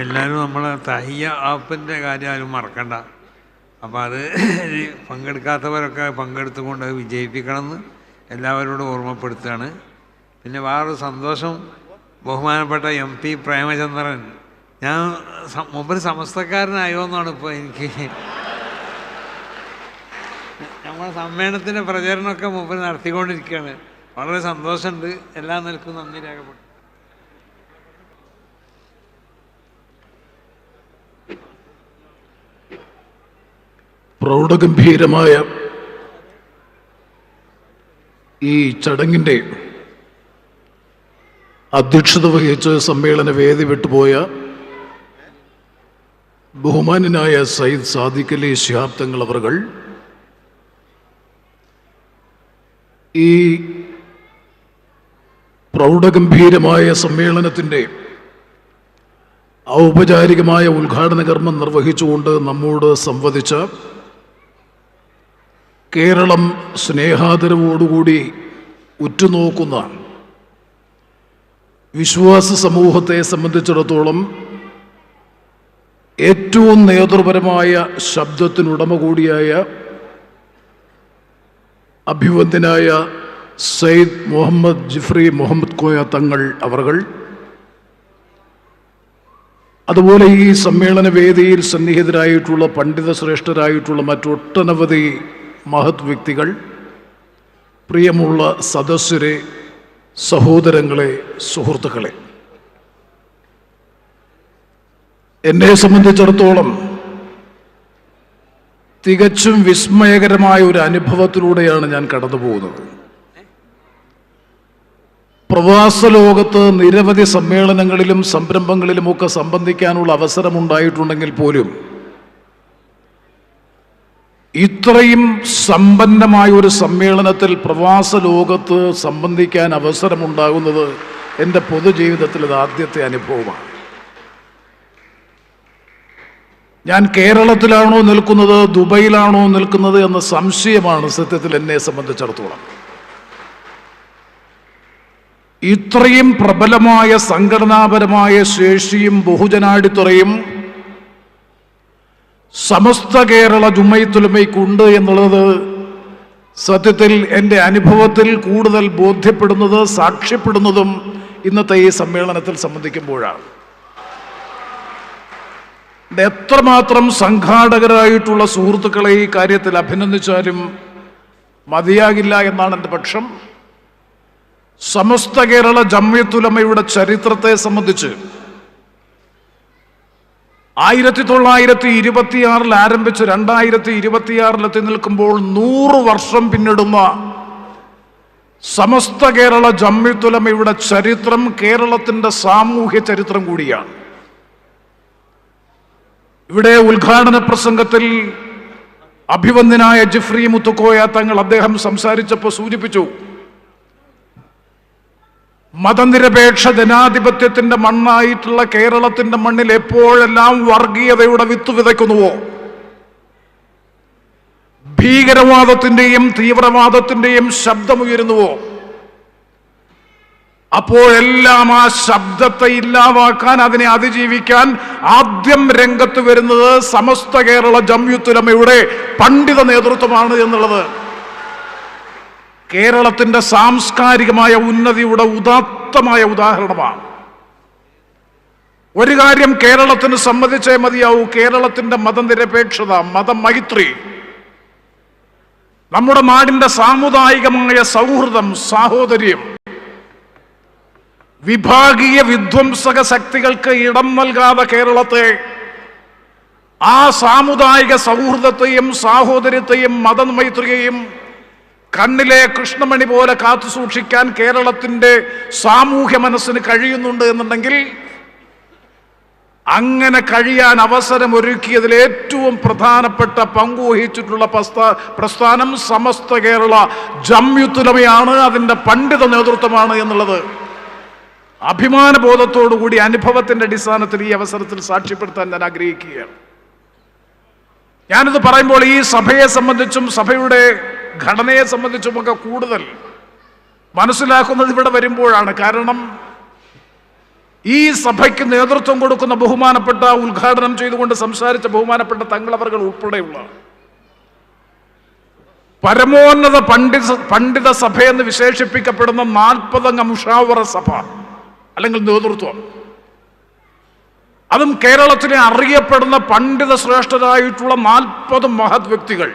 എല്ലാവരും നമ്മളെ തഹിയ ആപ്പിന്റെ കാര്യം ആരും മറക്കണ്ട. അപ്പോൾ അത് പങ്കെടുക്കാത്തവരൊക്കെ പങ്കെടുത്തുകൊണ്ട് അത് വിജയിപ്പിക്കണമെന്ന് എല്ലാവരോടും ഓർമ്മപ്പെടുത്തുകയാണ്. പിന്നെ വേറൊരു സന്തോഷം ബഹുമാനപ്പെട്ട എം പി പ്രേമചന്ദ്രൻ. ഞാൻ മുമ്പ് സമസ്തക്കാരനായോ എന്നാണ് ഇപ്പോൾ എനിക്ക്. നമ്മുടെ സമ്മേളനത്തിന്റെ പ്രചരണമൊക്കെ മുമ്പ് നടത്തിക്കൊണ്ടിരിക്കുകയാണ്. വളരെ സന്തോഷമുണ്ട്. എല്ലാ നിലക്കും നന്ദി രേഖപ്പെട്ടു പ്രൗഢഗംഭീരമായ ഈ ചടങ്ങിന്റെ അധ്യക്ഷത വഹിച്ച് സമ്മേളന വേദി വിട്ടുപോയ ബഹുമാനനായ സയ്യിദ് സാദിഖ് അലി ശിഹാബ് തങ്ങൾ അവർകൾ ഈ പ്രൗഢഗംഭീരമായ സമ്മേളനത്തിന്റെ ഔപചാരികമായ ഉദ്ഘാടന കർമ്മം നിർവഹിച്ചുകൊണ്ട് നമ്മോട് സംവദിച്ച കേരളം സ്നേഹാദരവോടുകൂടി ഉറ്റുനോക്കുന്ന വിശ്വാസ സമൂഹത്തെ സംബന്ധിച്ചിടത്തോളം ഏറ്റവും നേതൃപരമായ ശബ്ദത്തിനുടമ കൂടിയായ അഭിവന്ദ്യനായ സയ്യിദ് മുഹമ്മദ് ജിഫ്രി മുഹമ്മദ് കോയ തങ്ങൾ അവർകൾ. അതുപോലെ ഈ സമ്മേളന വേദിയിൽ സന്നിഹിതരായിട്ടുള്ള പണ്ഡിത ശ്രേഷ്ഠരായിട്ടുള്ള മറ്റൊട്ടനവധി മഹത് വ്യക്തികൾ പ്രിയമുള്ള സദസ്സരെ സഹോദരങ്ങളെ സുഹൃത്തുക്കളെ. എന്നെ സംബന്ധിച്ചിടത്തോളം തികച്ചും വിസ്മയകരമായ ഒരു അനുഭവത്തിലൂടെയാണ് ഞാൻ കടന്നു പോകുന്നത് പ്രവാസ ലോകത്ത് നിരവധി സമ്മേളനങ്ങളിലും സംരംഭങ്ങളിലുമൊക്കെ സംബന്ധിക്കാനുള്ള അവസരമുണ്ടായിട്ടുണ്ടെങ്കിൽ പോലും ഇത്രയും സമ്പന്നമായ ഒരു സമ്മേളനത്തിൽ പ്രവാസ ലോകത്ത് സംബന്ധിക്കാൻ അവസരമുണ്ടാകുന്നത് എന്റെ പൊതുജീവിതത്തിൽ ഇത് ആദ്യത്തെ അനുഭവമാണ്. ഞാൻ കേരളത്തിലാണോ നിൽക്കുന്നത് ദുബൈയിലാണോ നിൽക്കുന്നത് എന്ന സംശയമാണ് സത്യത്തിൽ എന്നെ സംബന്ധിച്ചിടത്തോളം. ഇത്രയും പ്രബലമായ സംഘടനാപരമായ ശേഷിയും ബഹുജനാടിത്തുറയും സമസ്ത കേരള ജുമ്മൈത്തുലമയ്ക്കുണ്ട് എന്നുള്ളത് സത്യത്തിൽ എന്റെ അനുഭവത്തിൽ കൂടുതൽ ബോധ്യപ്പെടുന്നത് സാക്ഷ്യപ്പെടുന്നതും ഇന്നത്തെ ഈ സമ്മേളനത്തിൽ സംബന്ധിക്കുമ്പോഴാണ്. എത്രമാത്രം സംഘാടകരായിട്ടുള്ള സുഹൃത്തുക്കളെ ഈ കാര്യത്തിൽ അഭിനന്ദിച്ചാലും മതിയാകില്ല എന്നാണ് എന്റെ പക്ഷം. സമസ്ത കേരള ജമ്യത്തുലമയുടെ ചരിത്രത്തെ സംബന്ധിച്ച് ആയിരത്തി തൊള്ളായിരത്തി ഇരുപത്തിയാറിൽ ആരംഭിച്ച് രണ്ടായിരത്തി ഇരുപത്തിയാറിലെത്തി നിൽക്കുമ്പോൾ നൂറ് വർഷം പിന്നിടുന്ന സമസ്ത കേരള ജമ്മിത്തുലമയുടെ ചരിത്രം കേരളത്തിന്റെ സാമൂഹ്യ ചരിത്രം കൂടിയാണ്. ഇവിടെ ഉദ്ഘാടന പ്രസംഗത്തിൽ അഭിവന്ദനായ ജിഫ്രി മുത്തുക്കോയ തങ്ങൾ അദ്ദേഹം സംസാരിച്ചപ്പോൾ സൂചിപ്പിച്ചു മതനിരപേക്ഷ ജനാധിപത്യത്തിന്റെ മണ്ണായിട്ടുള്ള കേരളത്തിന്റെ മണ്ണിൽ എപ്പോഴെല്ലാം വർഗീയതയുടെ വിത്ത് വിതയ്ക്കുന്നുവോ? ഭീകരവാദത്തിന്റെയും തീവ്രവാദത്തിന്റെയും ശബ്ദമുയരുന്നുവോ? അപ്പോഴെല്ലാം ആ ശബ്ദത്തെ ഇല്ലാതാക്കാൻ അതിനെ അതിജീവിക്കാൻ ആദ്യം രംഗത്ത് വരുന്നത് സമസ്ത കേരള ജംയുത്തുലമയുടെ പണ്ഡിത നേതൃത്വമാണ് എന്നുള്ളത്. കേരളത്തിന്റെ സാംസ്കാരികമായ ഉന്നതിയുടെ ഉദാത്തമായ ഉദാഹരണമാണ്. ഒരു കാര്യം കേരളത്തിന് സമ്മതിച്ചേ മതിയാവൂ. കേരളത്തിന്റെ മതനിരപേക്ഷത മതമൈത്രി നമ്മുടെ നാടിന്റെ സാമുദായികമായ സൗഹൃദം സാഹോദര്യം വിഭാഗീയ വിധ്വംസക ശക്തികൾക്ക് ഇടം നൽകാതെ കേരളത്തെ ആ സാമുദായിക സൗഹൃദത്തെയും സാഹോദര്യത്തെയും മതമൈത്രിയെയും കണ്ണിലെ കൃഷ്ണമണി പോലെ കാത്തു സൂക്ഷിക്കാൻ കേരളത്തിന്റെ സാമൂഹ്യ മനസ്സിന് കഴിയുന്നുണ്ട് എന്നുണ്ടെങ്കിൽ അങ്ങനെ കഴിയാൻ അവസരം ഒരുക്കിയതിൽ ഏറ്റവും പ്രധാനപ്പെട്ട പങ്കുവഹിച്ചിട്ടുള്ള പ്രസ്ഥാ പ്രസ്ഥാനം സമസ്ത കേരള ജമ്യുത്തുലമയാണ് അതിന്റെ പണ്ഡിത നേതൃത്വമാണ് എന്നുള്ളത്. അഭിമാനബോധത്തോടുകൂടി അനുഭവത്തിന്റെ അടിസ്ഥാനത്തിൽ ഈ അവസരത്തിൽ സാക്ഷ്യപ്പെടുത്താൻ ഞാൻ ആഗ്രഹിക്കുകയാണ്. ഞാനിത് പറയുമ്പോൾ ഈ സഭയെ സംബന്ധിച്ചും സഭയുടെ ഘടനയെ സംബന്ധിച്ചുമൊക്കെ കൂടുതൽ മനസ്സിലാക്കുന്നത് ഇവിടെ വരുമ്പോഴാണ്. കാരണം ഈ സഭയ്ക്ക് നേതൃത്വം കൊടുക്കുന്ന ബഹുമാനപ്പെട്ട ഉദ്ഘാടനം ചെയ്തുകൊണ്ട് സംസാരിച്ച ബഹുമാനപ്പെട്ട തങ്ങളവറുകൾ ഉൾപ്പെടെയുള്ള പരമോന്നത പണ്ഡിത പണ്ഡിത സഭയെന്ന് വിശേഷിപ്പിക്കപ്പെടുന്ന നാൽപ്പതംഗ മുഷാവറ സഭ അല്ലെങ്കിൽ നേതൃത്വം. അതും കേരളത്തിലെ അറിയപ്പെടുന്ന പണ്ഡിത ശ്രേഷ്ഠരായിട്ടുള്ള നാൽപ്പത് മഹത് വ്യക്തികൾ.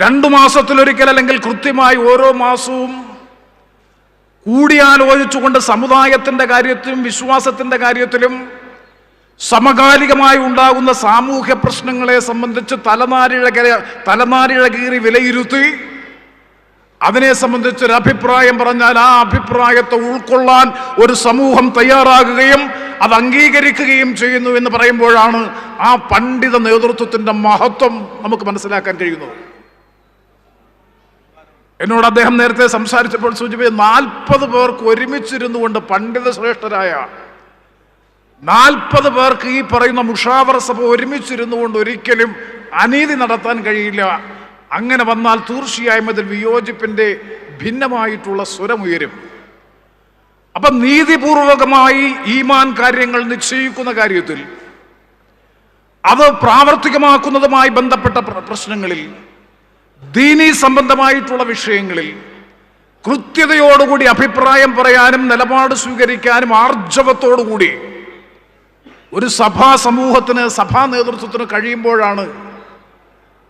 രണ്ടു മാസത്തിലൊരിക്കൽ അല്ലെങ്കിൽ കൃത്യമായി ഓരോ മാസവും കൂടിയാലോചിച്ചുകൊണ്ട് സമുദായത്തിന്റെ കാര്യത്തിലും വിശ്വാസത്തിന്റെ കാര്യത്തിലും സമകാലികമായി ഉണ്ടാകുന്ന സാമൂഹ്യ പ്രശ്നങ്ങളെ സംബന്ധിച്ച് തലനാരിഴ തലനാരിഴ കീറി വിലയിരുത്തി അതിനെ സംബന്ധിച്ച് ഒരു അഭിപ്രായം പറഞ്ഞാൽ ആ അഭിപ്രായത്തെ ഉൾക്കൊള്ളാൻ ഒരു സമൂഹം തയ്യാറാകുകയും അത് അംഗീകരിക്കുകയും ചെയ്യുന്നു എന്ന് പറയുമ്പോഴാണ് ആ പണ്ഡിത നേതൃത്വത്തിന്റെ മഹത്വം നമുക്ക് മനസ്സിലാക്കാൻ കഴിയുന്നത്. എന്നോട് അദ്ദേഹം നേരത്തെ സംസാരിച്ചപ്പോൾ സൂചിപ്പിച്ച നാൽപ്പത് പേർക്ക് ഒരുമിച്ചിരുന്നു കൊണ്ട് പണ്ഡിത ശ്രേഷ്ഠരായ നാൽപ്പത് പേർക്ക് ഈ പറയുന്ന മുഷാവറ സഭ ഒരുമിച്ചിരുന്നു കൊണ്ട് ഒരിക്കലും അനീതി നടത്താൻ കഴിയില്ല. അങ്ങനെ വന്നാൽ തീർച്ചയായും അതിൽ വിയോജിപ്പിന്റെ ഭിന്നമായിട്ടുള്ള സ്വരമുയരും അപ്പൊ നീതിപൂർവകമായി ഈമാൻ കാര്യങ്ങൾ നിശ്ചയിക്കുന്ന കാര്യത്തിൽ അത് പ്രാവർത്തികമാക്കുന്നതുമായി ബന്ധപ്പെട്ട പ്ര- പ്രശ്നങ്ങളിൽ ദീനി സംബന്ധമായിട്ടുള്ള വിഷയങ്ങളിൽ കൃത്യതയോടുകൂടി അഭിപ്രായം പറയാനും നിലപാട് സ്വീകരിക്കാനും ആർജവത്തോടുകൂടി ഒരു സഭാ സമൂഹത്തിന് സഭാ നേതൃത്വത്തിന് കഴിയുമ്പോഴാണ്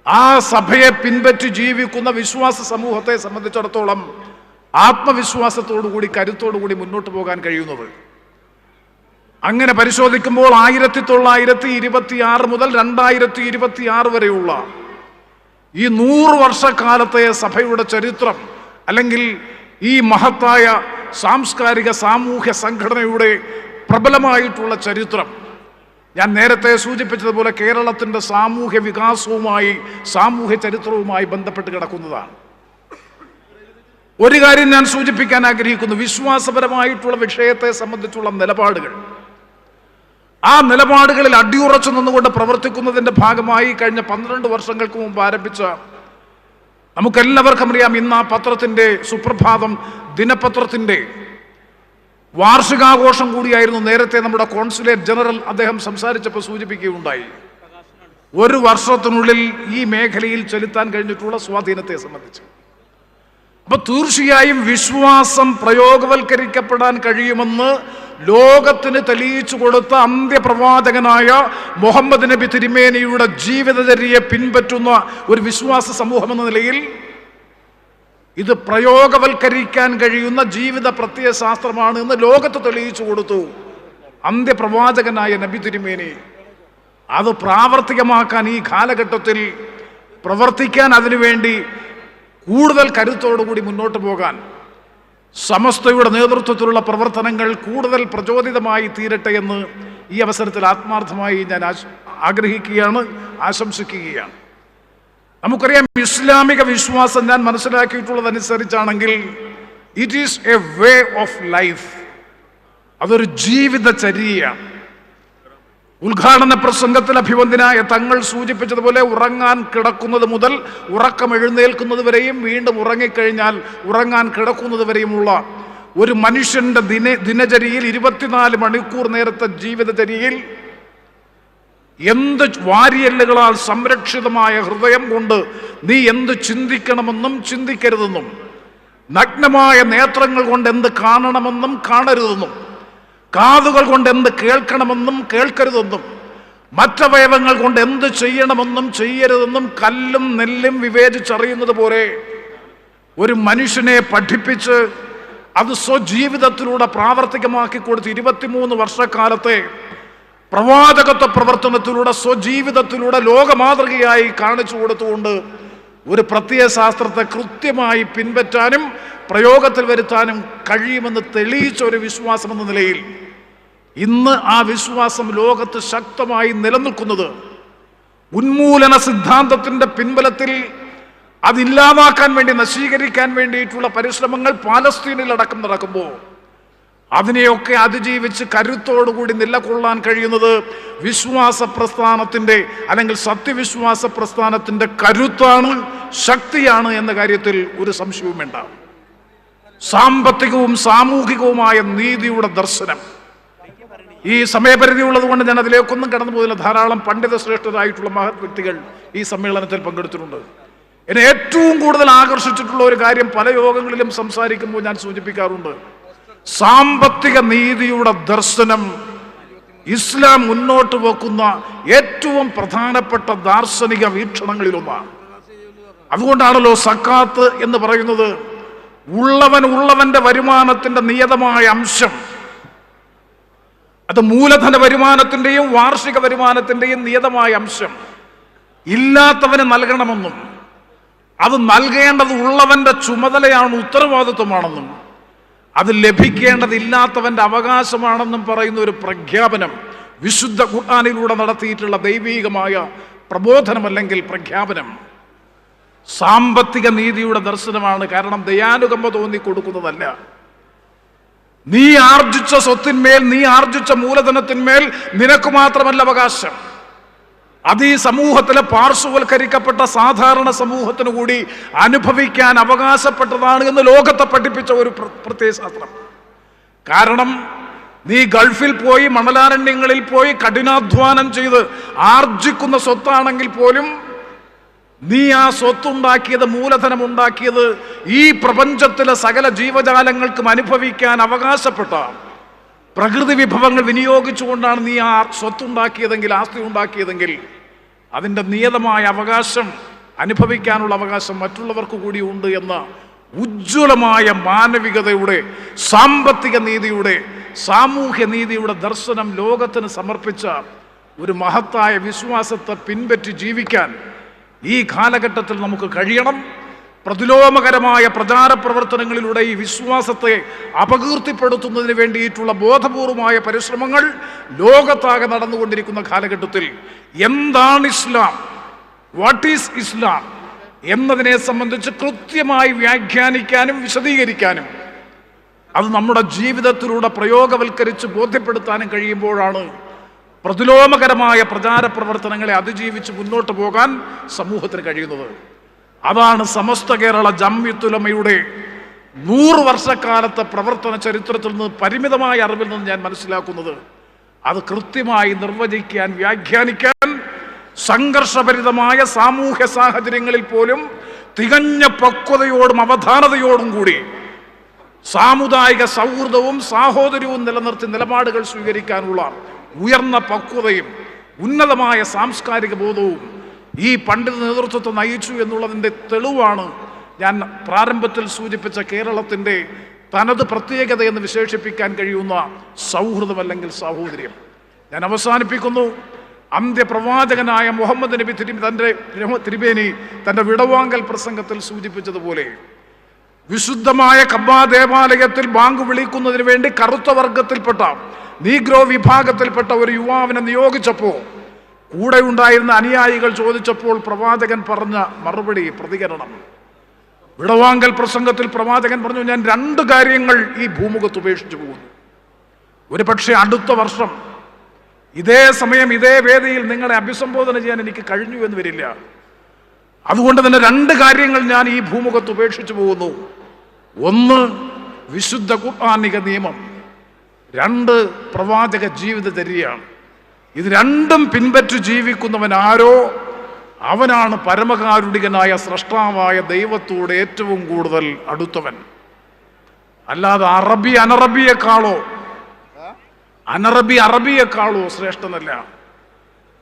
ആ സഭയെ പിൻപറ്റി ജീവിക്കുന്ന വിശ്വാസ സമൂഹത്തെ സംബന്ധിച്ചിടത്തോളം ആത്മവിശ്വാസത്തോടുകൂടി കരുത്തോടുകൂടി മുന്നോട്ട് പോകാൻ കഴിയുന്നത്. അങ്ങനെ പരിശോധിക്കുമ്പോൾ ആയിരത്തി തൊള്ളായിരത്തി ഇരുപത്തി ആറ് മുതൽ രണ്ടായിരത്തി ഇരുപത്തി ആറ് വരെയുള്ള ഈ നൂറ് വർഷക്കാലത്തെ സഭയുടെ ചരിത്രം അല്ലെങ്കിൽ ഈ മഹത്തായ സാംസ്കാരിക സാമൂഹ്യ സംഘടനയുടെ പ്രബലമായിട്ടുള്ള ചരിത്രം. ഞാൻ നേരത്തെ സൂചിപ്പിച്ചതുപോലെ കേരളത്തിന്റെ സാമൂഹ്യ വികാസവുമായി സാമൂഹ്യ ചരിത്രവുമായി ബന്ധപ്പെട്ട് കിടക്കുന്നതാണ്. ഒരു കാര്യം ഞാൻ സൂചിപ്പിക്കാൻ ആഗ്രഹിക്കുന്നു. വിശ്വാസപരമായിട്ടുള്ള വിഷയത്തെ സംബന്ധിച്ചുള്ള നിലപാടുകൾ. ആ നിലപാടുകളിൽ അടിയുറച്ചു നിന്നുകൊണ്ട് പ്രവർത്തിക്കുന്നതിന്റെ ഭാഗമായി കഴിഞ്ഞ പന്ത്രണ്ട് വർഷങ്ങൾക്ക് മുമ്പ് ആരംഭിച്ച നമുക്കെല്ലാവർക്കും അറിയാം ഇന്ന് ആ പത്രത്തിന്റെ സുപ്രഭാതം ദിനപത്രത്തിന്റെ വാർഷികാഘോഷം കൂടിയായിരുന്നു നേരത്തെ നമ്മുടെ കോൺസുലേറ്റ് ജനറൽ അദ്ദേഹം സംസാരിച്ചപ്പോൾ സൂചിപ്പിക്കുകയുണ്ടായി. ഒരു വർഷത്തിനുള്ളിൽ ഈ മേഖലയിൽ ചെലുത്താൻ കഴിഞ്ഞിട്ടുള്ള സ്വാധീനത്തെ സംബന്ധിച്ച്. അപ്പൊ തീർച്ചയായും വിശ്വാസം പ്രയോഗവൽക്കരിക്കപ്പെടാൻ കഴിയുമെന്ന് ലോകത്തിന് തെളിയിച്ചു കൊടുത്ത അന്ത്യപ്രവാചകനായ മുഹമ്മദ് നബി തിരുമേനിയുടെ ജീവിതചര്യയെ പിൻപറ്റുന്ന ഒരു വിശ്വാസ സമൂഹം എന്ന നിലയിൽ ഇത് പ്രയോഗവൽക്കരിക്കാൻ കഴിയുന്ന ജീവിത പ്രത്യയശാസ്ത്രമാണ് എന്ന് ലോകത്ത് തെളിയിച്ചു കൊടുത്തു. അന്ത്യപ്രവാചകനായ നബി തിരുമേനി. അത് പ്രാവർത്തികമാക്കാൻ ഈ കാലഘട്ടത്തിൽ പ്രവർത്തിക്കാൻ അതിനുവേണ്ടി കൂടുതൽ കരുത്തോടുകൂടി മുന്നോട്ട് പോകാൻ സമസ്തയുടെ നേതൃത്വത്തിലുള്ള പ്രവർത്തനങ്ങൾ കൂടുതൽ പ്രചോദിതമായി തീരട്ടെ എന്ന് ഈ അവസരത്തിൽ ആത്മാർത്ഥമായി ഞാൻ ആഗ്രഹിക്കുകയാണ് ആശംസിക്കുകയാണ്. നമുക്കറിയാം ഇസ്ലാമിക വിശ്വാസം ഞാൻ മനസ്സിലാക്കിയിട്ടുള്ളതനുസരിച്ചാണെങ്കിൽ it is a way of life അതൊരു ജീവിതചര്യയാണ് ഉദ്ഘാടന പ്രസംഗത്തിൽ അഭിവന്ദനായ തങ്ങൾ സൂചിപ്പിച്ചതുപോലെ ഉറങ്ങാൻ കിടക്കുന്നത് മുതൽ ഉറക്കം എഴുന്നേൽക്കുന്നത് വരെയും വീണ്ടും ഉറങ്ങിക്കഴിഞ്ഞാൽ ഉറങ്ങാൻ കിടക്കുന്നത് വരെയുമുള്ള ഒരു മനുഷ്യന്റെ ദിന ദിനചര്യയിൽ ഇരുപത്തിനാല് മണിക്കൂർ നേരത്തെ ജീവിതചര്യയിൽ എന്ത് വാരിയല്ലുകളാൽ സംരക്ഷിതമായ ഹൃദയം കൊണ്ട് നീ എന്ത് ചിന്തിക്കണമെന്നും ചിന്തിക്കരുതെന്നും നഗ്നമായ നേത്രങ്ങൾ കൊണ്ട് എന്ത് കാണണമെന്നും കാണരുതെന്നും കാതുകൾ കൊണ്ട് എന്ത് കേൾക്കണമെന്നും കേൾക്കരുതെന്നും മറ്റവയവങ്ങൾ കൊണ്ട് എന്ത് ചെയ്യണമെന്നും ചെയ്യരുതെന്നും കല്ലും നെല്ലും വിവേചിച്ചറിയുന്നത് പോലെ ഒരു മനുഷ്യനെ പഠിപ്പിച്ച് അത് സ്വജീവിതത്തിലൂടെ പ്രാവർത്തികമാക്കി കൊടുത്ത് ഇരുപത്തിമൂന്ന് വർഷക്കാലത്തെ പ്രവാചകത്വ പ്രവർത്തനത്തിലൂടെ സ്വജീവിതത്തിലൂടെ ലോകമാതൃകയായി കാണിച്ചു കൊടുത്തുകൊണ്ട് ഒരു പ്രത്യയശാസ്ത്രത്തെ കൃത്യമായി പിൻപറ്റാനും പ്രയോഗത്തിൽ വരുത്താനും കഴിയുമെന്ന് തെളിയിച്ച ഒരു വിശ്വാസം എന്ന നിലയിൽ ഇന്ന് ആ വിശ്വാസം ലോകത്ത് ശക്തമായി നിലനിൽക്കുന്നത് ഉന്മൂലന സിദ്ധാന്തത്തിന്റെ പിൻബലത്തിൽ അതില്ലാതാക്കാൻ വേണ്ടി നശീകരിക്കാൻ വേണ്ടിയിട്ടുള്ള പരിശ്രമങ്ങൾ പാലസ്തീനിൽ അടക്കം നടക്കുമ്പോൾ അതിനെയൊക്കെ അതിജീവിച്ച് കരുത്തോടുകൂടി നിലകൊള്ളാൻ കഴിയുന്നത് വിശ്വാസ പ്രസ്ഥാനത്തിന്റെ അല്ലെങ്കിൽ സത്യവിശ്വാസ പ്രസ്ഥാനത്തിന്റെ കരുത്താണ് ശക്തിയാണ് എന്ന കാര്യത്തിൽ ഒരു സംശയവും ഉണ്ടാവും സാമ്പത്തികവും സാമൂഹികവുമായ നീതിയുടെ ദർശനം. ഈ സമയപരിധി ഉള്ളത് കൊണ്ട് ഞാൻ അതിലേക്കൊന്നും കടന്നു പോയില്ല ധാരാളം പണ്ഡിത ശ്രേഷ്ഠരായിട്ടുള്ള മഹത് വ്യക്തികൾ ഈ സമ്മേളനത്തിൽ പങ്കെടുത്തിട്ടുണ്ട്. എന്നെ ഏറ്റവും കൂടുതൽ ആകർഷിച്ചിട്ടുള്ള ഒരു കാര്യം പല യോഗങ്ങളിലും സംസാരിക്കുമ്പോൾ ഞാൻ സൂചിപ്പിക്കാറുണ്ട്. സാമ്പത്തിക നീതിയുടെ ദർശനം. ഇസ്ലാം മുന്നോട്ട് വെക്കുന്ന ഏറ്റവും പ്രധാനപ്പെട്ട ദാർശനിക വീക്ഷണങ്ങളിലൊന്നാണ്. അതുകൊണ്ടാണല്ലോ സക്കാത്ത് എന്ന് പറയുന്നത് ഉള്ളവൻ ഉള്ളവന്റെ വരുമാനത്തിന്റെ നിയതമായ അംശം. അത് മൂലധന വരുമാനത്തിന്റെയും വാർഷിക വരുമാനത്തിന്റെയും നിയതമായ അംശം. ഇല്ലാത്തവന് നൽകണമെന്നും അത് നൽകേണ്ടത് ഉള്ളവന്റെ ചുമതലയാണ് ഉത്തരവാദിത്വമാണെന്നും അത് ലഭിക്കേണ്ടത് ഇല്ലാത്തവന്റെ അവകാശമാണെന്നും പറയുന്ന ഒരു പ്രഖ്യാപനം വിശുദ്ധ ഖുർആാനിലൂടെ നടത്തിയിട്ടുള്ള ദൈവീകമായ പ്രബോധനം അല്ലെങ്കിൽ പ്രഖ്യാപനം. സാമ്പത്തിക നീതിയുടെ ദർശനമാണ് കാരണം ദയാനുകമ്പ തോന്നി കൊടുക്കുന്നതല്ല നീ ആർജിച്ച സ്വത്തിന്മേൽ നീ ആർജിച്ച മൂലധനത്തിന്മേൽ നിനക്ക് മാത്രമല്ല അവകാശം. അത് ഈ സമൂഹത്തിലെ പാർശ്വവൽക്കരിക്കപ്പെട്ട സാധാരണ സമൂഹത്തിന് കൂടി അനുഭവിക്കാൻ അവകാശപ്പെട്ടതാണ് എന്ന് ലോകത്തെ പഠിപ്പിച്ച ഒരു പ്രത്യയശാസ്ത്രം കാരണം നീ ഗൾഫിൽ പോയി മണലാരണ്യങ്ങളിൽ പോയി കഠിനാധ്വാനം ചെയ്ത് ആർജിക്കുന്ന സ്വത്താണെങ്കിൽ പോലും നീ ആ സ്വത്തുണ്ടാക്കിയത് മൂലധനം ഉണ്ടാക്കിയത് ഈ പ്രപഞ്ചത്തിലെ സകല ജീവജാലങ്ങൾക്കും അനുഭവിക്കാൻ അവകാശപ്പെട്ട പ്രകൃതി വിഭവങ്ങൾ വിനിയോഗിച്ചുകൊണ്ടാണ് നീ ആ സ്വത്തുണ്ടാക്കിയതെങ്കിൽ ആസ്തി ഉണ്ടാക്കിയതെങ്കിൽ അതിന്റെ നിയതമായ അവകാശം അനുഭവിക്കാനുള്ള അവകാശം മറ്റുള്ളവർക്ക് കൂടി ഉണ്ട് എന്ന ഉജ്ജ്വലമായ മാനവികതയുടെ സാമ്പത്തിക നീതിയുടെ സാമൂഹ്യ നീതിയുടെ ദർശനം ലോകത്തിന് സമർപ്പിച്ച ഒരു മഹത്തായ വിശ്വാസത്തെ പിൻപറ്റി ജീവിക്കാൻ ഈ കാലഘട്ടത്തിൽ നമുക്ക് കഴിയണം. പ്രതിലോമകരമായ പ്രചാര പ്രവർത്തനങ്ങളിലൂടെ ഈ വിശ്വാസത്തെ അപകീർത്തിപ്പെടുത്തുന്നതിന് വേണ്ടിയിട്ടുള്ള ബോധപൂർവമായ പരിശ്രമങ്ങൾ ലോകത്താകെ നടന്നുകൊണ്ടിരിക്കുന്ന കാലഘട്ടത്തിൽ എന്താണ് ഇസ്ലാം? വാട്ട് ഈസ് ഇസ്ലാം എന്നതിനെ സംബന്ധിച്ച് കൃത്യമായി വ്യാഖ്യാനിക്കാനും വിശദീകരിക്കാനും അത് നമ്മുടെ ജീവിതത്തിലൂടെ പ്രയോഗവൽക്കരിച്ച് ബോധ്യപ്പെടുത്താനും കഴിയുമ്പോഴാണ് പ്രതിലോമകരമായ പ്രചാര പ്രവർത്തനങ്ങളെ അതിജീവിച്ച് മുന്നോട്ട് പോകാൻ സമൂഹത്തിന് കഴിയുന്നത്. അതാണ് സമസ്ത കേരള ജമ്യത്തുലമയുടെ നൂറ് വർഷക്കാലത്തെ പ്രവർത്തന ചരിത്രത്തിൽ നിന്ന് പരിമിതമായ അറിവിൽ നിന്ന് ഞാൻ മനസ്സിലാക്കുന്നത്. അത് കൃത്യമായി നിർവചിക്കാൻ വ്യാഖ്യാനിക്കാൻ സംഘർഷഭരിതമായ സാമൂഹ്യ സാഹചര്യങ്ങളിൽ പോലും തികഞ്ഞ പക്വതയോടും അവധാനതയോടും കൂടി സാമുദായിക സൗഹൃദവും സാഹോദര്യവും നിലനിർത്തി നിലപാടുകൾ സ്വീകരിക്കാനുള്ള ഉയർന്ന പക്വതയും ഉന്നതമായ സാംസ്കാരിക ബോധവും ഈ പണ്ഡിത നേതൃത്വത്തെ നയിച്ചു എന്നുള്ളതിന്റെ തെളിവാണ് ഞാൻ പ്രാരംഭത്തിൽ സൂചിപ്പിച്ച കേരളത്തിന്റെ തനത് പ്രത്യേകത എന്ന് വിശേഷിപ്പിക്കാൻ കഴിയുന്ന സൗഹൃദം അല്ലെങ്കിൽ സാഹോദര്യം. ഞാൻ അവസാനിപ്പിക്കുന്നു. അന്ത്യപ്രവാചകനായ മുഹമ്മദ് നബി തിരി തന്റെ തിരുമേനി തന്റെ വിടവാങ്കൽ പ്രസംഗത്തിൽ സൂചിപ്പിച്ചതുപോലെ വിശുദ്ധമായ കബ്ബ ദേവാലയത്തിൽ ബാങ്ക് വിളിക്കുന്നതിന് വേണ്ടി കറുത്ത വർഗത്തിൽപ്പെട്ട നീഗ്രോ വിഭാഗത്തിൽപ്പെട്ട ഒരു യുവാവിനെ നിയോഗിച്ചപ്പോൾ കൂടെ ഉണ്ടായിരുന്ന അനുയായികൾ ചോദിച്ചപ്പോൾ പ്രവാചകൻ പറഞ്ഞ മറുപടി പ്രതികരണം. വിടവാങ്കൽ പ്രസംഗത്തിൽ പ്രവാചകൻ പറഞ്ഞു ഞാൻ രണ്ട് കാര്യങ്ങൾ ഈ ഭൂമുഖത്ത് ഉപേക്ഷിച്ചു പോകുന്നു. ഒരു പക്ഷേ അടുത്ത വർഷം ഇതേ സമയം ഇതേ വേദിയിൽ നിങ്ങളെ അഭിസംബോധന ചെയ്യാൻ എനിക്ക് കഴിഞ്ഞു എന്ന് വരില്ല. അതുകൊണ്ട് തന്നെ രണ്ട് കാര്യങ്ങൾ ഞാൻ ഈ ഭൂമുഖത്ത് ഉപേക്ഷിച്ചു പോകുന്നു. ഒന്ന് വിശുദ്ധ ഖുർആാനിക നിയമം. രണ്ട് പ്രവാചക ജീവിതചര്യയാണ് ഇത് രണ്ടും പിൻപറ്റി ജീവിക്കുന്നവൻ ആരോ? അവനാണ് പരമകാരുണികനായ സ്രഷ്ടാവായ ദൈവത്തോട് ഏറ്റവും കൂടുതൽ അടുത്തവൻ. അല്ലാതെ അറബി അനറബിയെക്കാളോ? അനറബി അറബിയെക്കാളോ ശ്രേഷ്ഠനല്ല.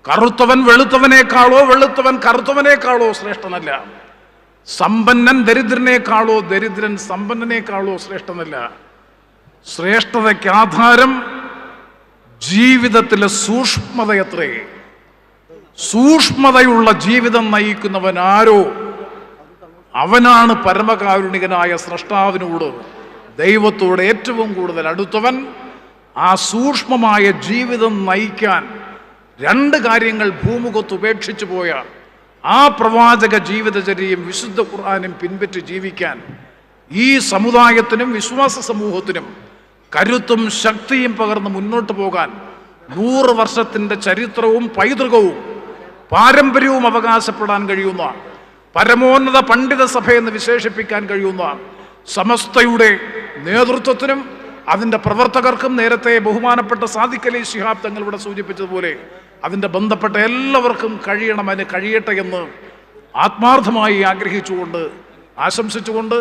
കറുത്തവൻ വെളുത്തവനേക്കാളോ വെളുത്തവൻ കറുത്തവനേക്കാളോ ശ്രേഷ്ഠനല്ല. സമ്പന്നൻ ദരിദ്രനേക്കാളോ ദരിദ്രൻ സമ്പന്നനേക്കാളോ ശ്രേഷ്ഠനല്ല. ശ്രേഷ്ഠതയ്ക്ക് ആധാരം ജീവിതത്തിലെ സൂക്ഷ്മതയത്രേ. സൂക്ഷ്മതയുള്ള ജീവിതം നയിക്കുന്നവൻ ആരോ? അവനാണ് പരമകാരുണികനായ സ്രഷ്ടാവിനോട് ദൈവത്തോട് ഏറ്റവും കൂടുതൽ അടുത്തവൻ. ആ സൂക്ഷ്മമായ ജീവിതം നയിക്കാൻ രണ്ട് കാര്യങ്ങൾ ഭൂമുഖത്ത് ഉപേക്ഷിച്ചു പോയ ആ പ്രവാചക ജീവിതചര്യയും വിശുദ്ധ ഖുർആാനും പിൻപറ്റി ജീവിക്കാൻ ഈ സമുദായത്തിനും വിശ്വാസ സമൂഹത്തിനും കരുത്തും ശക്തിയും പകർന്ന് മുന്നോട്ട് പോകാൻ നൂറ് വർഷത്തിന്റെ ചരിത്രവും പൈതൃകവും പാരമ്പര്യവും അവകാശപ്പെടാൻ കഴിയുന്ന പരമോന്നത പണ്ഡിത സഭയെന്ന് വിശേഷിപ്പിക്കാൻ കഴിയുന്ന സമസ്തയുടെ നേതൃത്വത്തിനും അതിന്റെ പ്രവർത്തകർക്കും നേരത്തെ ബഹുമാനപ്പെട്ട സാദിഖലി ശിഹാബ് തങ്ങളിവിടെ സൂചിപ്പിച്ചതുപോലെ അതിന്റെ ബന്ധപ്പെട്ട എല്ലാവർക്കും കഴിയണം അതിന് കഴിയട്ടെ എന്ന് ആത്മാർത്ഥമായി ആഗ്രഹിച്ചുകൊണ്ട് ആശംസിച്ചുകൊണ്ട്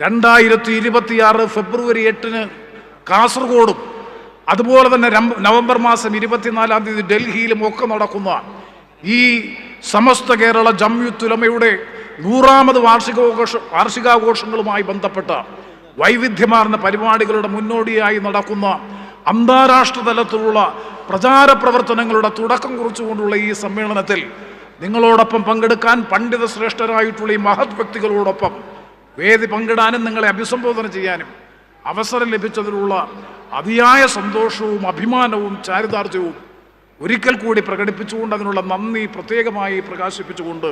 രണ്ടായിരത്തി ഇരുപത്തിയാറ് ഫെബ്രുവരി എട്ടിന് കാസർഗോഡും അതുപോലെ തന്നെ നവംബർ മാസം ഇരുപത്തിനാലാം തീയതി ഡൽഹിയിലും ഒക്കെ നടക്കുന്ന ഈ സമസ്ത കേരള ജമ്യുത്തുലമയുടെ നൂറാമത് വാർഷികാഘോഷ വാർഷികാഘോഷങ്ങളുമായി ബന്ധപ്പെട്ട വൈവിധ്യമാർന്ന പരിപാടികളുടെ മുന്നോടിയായി നടക്കുന്ന അന്താരാഷ്ട്ര തലത്തിലുള്ള പ്രചാര പ്രവർത്തനങ്ങളുടെ തുടക്കം കുറിച്ചുകൊണ്ടുള്ള ഈ സമ്മേളനത്തിൽ നിങ്ങളോടൊപ്പം പങ്കെടുക്കാൻ പണ്ഡിത ശ്രേഷ്ഠരായിട്ടുള്ള ഈ മഹത് വ്യക്തികളോടൊപ്പം വേദി പങ്കിടാനും നിങ്ങളെ അഭിസംബോധന ചെയ്യാനും അവസരം ലഭിച്ചതിലുള്ള അതിയായ സന്തോഷവും അഭിമാനവും ചാരിതാർത്ഥ്യവും ഒരിക്കൽ കൂടി പ്രകടിപ്പിച്ചുകൊണ്ട് അതിനുള്ള നന്ദി പ്രത്യേകമായി പ്രകാശിപ്പിച്ചുകൊണ്ട്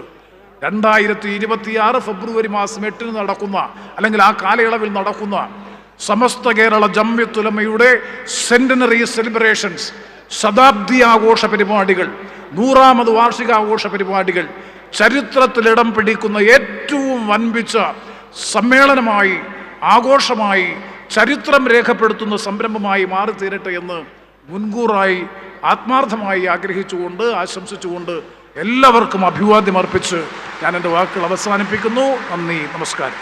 രണ്ടായിരത്തി ഇരുപത്തിയാറ് ഫെബ്രുവരി മാസം എട്ടിന് നടക്കുന്ന അല്ലെങ്കിൽ ആ കാലയളവിൽ നടക്കുന്ന സമസ്ത കേരള ജമ്യത്തുലമയുടെ സെന്റിനറി സെലിബ്രേഷൻസ് ശതാബ്ദി ആഘോഷ പരിപാടികൾ നൂറാമത് വാർഷികാഘോഷ പരിപാടികൾ ചരിത്രത്തിലിടം പിടിക്കുന്ന ഏറ്റവും വൻപിച്ച സമ്മേളനമായി ആഘോഷമായി ചരിത്രം രേഖപ്പെടുത്തുന്ന സംരംഭമായി മാറി തീരട്ടെ എന്ന് മുൻകൂറായി ആത്മാർത്ഥമായി ആഗ്രഹിച്ചുകൊണ്ട് ആശംസിച്ചുകൊണ്ട് എല്ലാവർക്കും അഭിവാദ്യം അർപ്പിച്ച് ഞാൻ എന്റെ വാക്കുകൾ അവസാനിപ്പിക്കുന്നു. നന്ദി നമസ്കാരം.